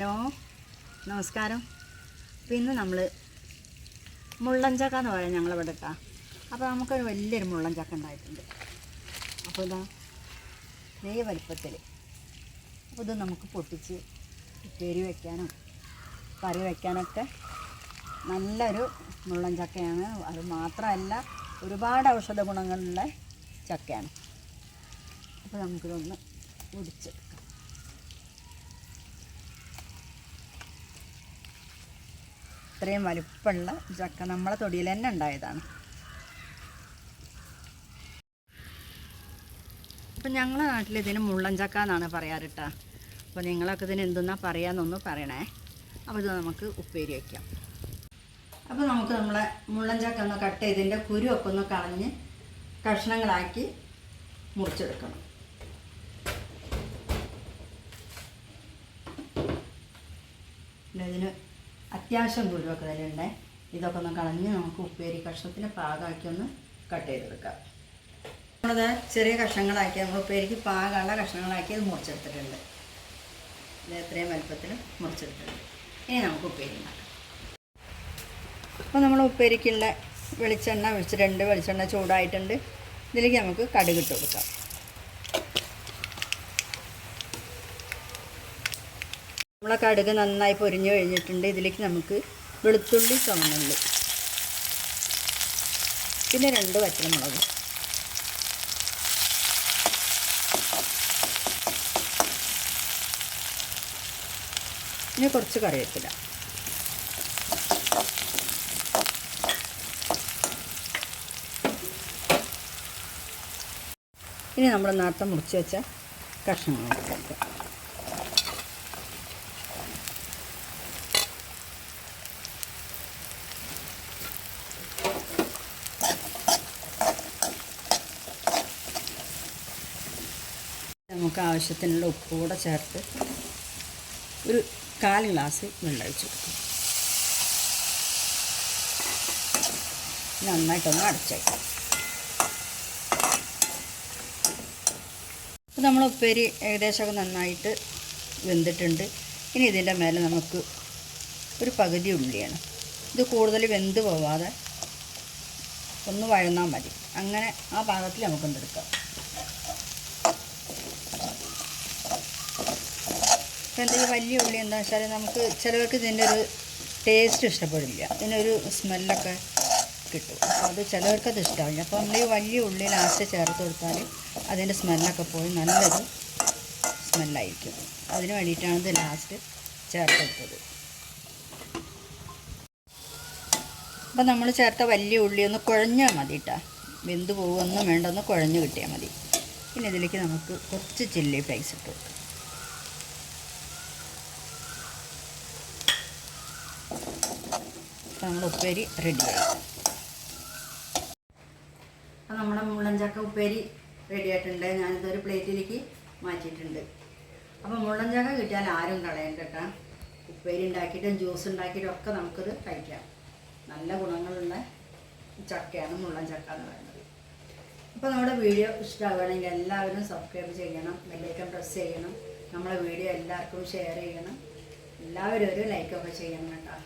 Hello നമസ്കാരം. അപ്പോൾ ഇന്ന് നമ്മൾ മുള്ളൻചക്ക എന്ന് പറയാം ഞങ്ങളിവിടെ ഇട്ടാ. അപ്പോൾ നമുക്കൊരു വലിയൊരു മുള്ളൻചക്ക ഉണ്ടായിട്ടുണ്ട്. അപ്പോൾ ഇതാ നെയ്യ വലിപ്പത്തിൽ അപ്പോൾ ഇത് നമുക്ക് പൊട്ടിച്ച് ഉപ്പേരി വയ്ക്കാനും കറി വയ്ക്കാനൊക്കെ നല്ലൊരു മുള്ളൻചക്കയാണ്. അത് മാത്രമല്ല ഒരുപാട് ഔഷധ ഗുണങ്ങളുള്ള ചക്കയാണ്. അപ്പോൾ നമുക്കിതൊന്ന് ഒടിച്ചെടുക്കാം ഇത്രയും വലുപ്പമുള്ള ചക്ക നമ്മളെ തൊടിയിൽ തന്നെ ഉണ്ടായതാണ്. അപ്പം ഞങ്ങളെ നാട്ടിൽ ഇതിന് മുള്ളൻ ചക്ക എന്നാണ് പറയാറിട്ടാ അപ്പോൾ നിങ്ങളൊക്കെ ഇതിന് എന്തെന്നാ പറയാന്നൊന്ന് പറയണേ. അപ്പോൾ ഇത് നമുക്ക് ഉപ്പേരി വയ്ക്കാം അപ്പോൾ നമുക്ക് നമ്മളെ മുള്ളൻ ചക്ക ഒന്ന് കട്ട് ചെയ്തതിന്റെ കുരുവൊക്കെ ഒന്ന് കളഞ്ഞ് കഷ്ണങ്ങളാക്കി മുറിച്ചെടുക്കണം. ഇതിന് അത്യാവശ്യം കുരുവൊക്കെ ഇതിലുണ്ട് ഇതൊക്കെ ഒന്ന് കളഞ്ഞ് നമുക്ക് ഉപ്പേരി കഷ്ണത്തിന് പാകമാക്കി ഒന്ന് കട്ട് ചെയ്തെടുക്കാം നമ്മളത് ചെറിയ കഷ്ണങ്ങളാക്കി നമ്മൾ ഉപ്പേരിക്ക് പാകമുള്ള കഷ്ണങ്ങളാക്കി ഇത് മുറിച്ചെടുത്തിട്ടുണ്ട്. ഇത് എത്രയും വലുപ്പത്തിൽ മുറിച്ചെടുത്തിട്ടുണ്ട്. ഇനി നമുക്ക് ഉപ്പേരി ഉണ്ടാക്കാം. അപ്പോൾ നമ്മൾ ഉപ്പേരിക്കുള്ള വെളിച്ചെണ്ണ ഒഴിച്ചിട്ടുണ്ട് വെളിച്ചെണ്ണ ചൂടായിട്ടുണ്ട്. ഇതിലേക്ക് നമുക്ക് കടുകിട്ട് കൊടുക്കാം. നമ്മളെ കടുക് നന്നായി പൊരിഞ്ഞു കഴിഞ്ഞിട്ടുണ്ട്. ഇതിലേക്ക് നമുക്ക് വെളുത്തുള്ളി ചുമന്നുള്ളി പിന്നെ രണ്ട് വറ്റൽമുളക്. പിന്നെ കുറച്ച് കറിവേപ്പില. ഇനി നമ്മൾ നേരത്തെ മുറിച്ച് വെച്ച കഷ്ണങ്ങൾ നമുക്ക് ആവശ്യത്തിനുള്ള ഉപ്പ് കൂടെ ചേർത്ത് ഒരു കാൽ ഗ്ലാസ് വെള്ളം ഒഴിച്ചു കൊടുക്കും. നന്നായിട്ടൊന്ന് അടച്ചേക്കാം അപ്പോൾ നമ്മൾ ഉപ്പേരി ഏകദേശമൊക്കെ നന്നായിട്ട് വെന്തിട്ടുണ്ട്. ഇനി ഇതിന്റെ മേലെ നമുക്ക് ഒരു പകുതി ഉള്ളിയാണ്. ഇത് കൂടുതൽ വെന്ത് പോവാതെ ഒന്ന് വഴന്നാൽ മതി. അങ്ങനെ ആ പാകത്തിൽ നമുക്കൊന്നെടുക്കാം എന്താ ഈ വലിയ ഉള്ളി എന്താ വെച്ചാൽ നമുക്ക് ചിലവർക്ക് ഇതിന്റെ ഒരു ടേസ്റ്റ് ഇഷ്ടപ്പെടില്ല. ഇതിനൊരു സ്മെല്ലൊക്കെ കിട്ടും. അപ്പോൾ അത് ചിലവർക്ക് അത് ഇഷ്ടമാവില്ല അപ്പോൾ നമ്മൾ ഈ വലിയ ഉള്ളി ലാസ്റ്റ് ചേർത്ത് കൊടുത്താൽ അതിന്റെ സ്മെല്ലൊക്കെ പോയി നല്ലൊരു സ്മെല്ലായിരിക്കും അതിന് വേണ്ടിയിട്ടാണ് ഇത് ലാസ്റ്റ് ചേർത്ത് കൊടുത്തത്. അപ്പോൾ നമ്മൾ ചേർത്ത വലിയ ഉള്ളി ഒന്ന് കുഴഞ്ഞാൽ മതി കേട്ടോ വെന്ത് പോകുമൊന്നും വേണ്ട ഒന്ന് കുഴഞ്ഞ് കിട്ടിയാൽ മതി. പിന്നെ ഇതിലേക്ക് നമുക്ക് കുറച്ച് ചില്ലി ഫ്ലേക്സ് ഇട്ട് കൊടുക്കാം. നമ്മുടെ ഉപ്പേരി റെഡിയായി അപ്പം നമ്മുടെ മുള്ളൻചക്ക ഉപ്പേരി റെഡിയായിട്ടുണ്ട് ഞാനിതൊരു പ്ലേറ്റിലേക്ക് മാറ്റിയിട്ടുണ്ട്. അപ്പം മുള്ളൻചക്ക കിട്ടിയാൽ ആരും കളയണ്ട കേട്ടോ. ഉപ്പേരി ഉണ്ടാക്കിയിട്ടും ജ്യൂസ് ഉണ്ടാക്കിയിട്ടും ഒക്കെ നമുക്കിത് കഴിക്കാം. നല്ല ഗുണങ്ങളുള്ള ചക്കയാണ് മുള്ളഞ്ചക്ക എന്ന് പറയുന്നത്. അപ്പോൾ നമ്മുടെ വീഡിയോ ഇഷ്ടമാവുകയാണെങ്കിൽ എല്ലാവരും സബ്സ്ക്രൈബ് ചെയ്യണം ബെല്ലൈക്കൺ പ്രസ് ചെയ്യണം. നമ്മളെ വീഡിയോ എല്ലാവർക്കും ഷെയർ ചെയ്യണം. എല്ലാവരും ഒരു ലൈക്കൊക്കെ ചെയ്യണം കേട്ടോ.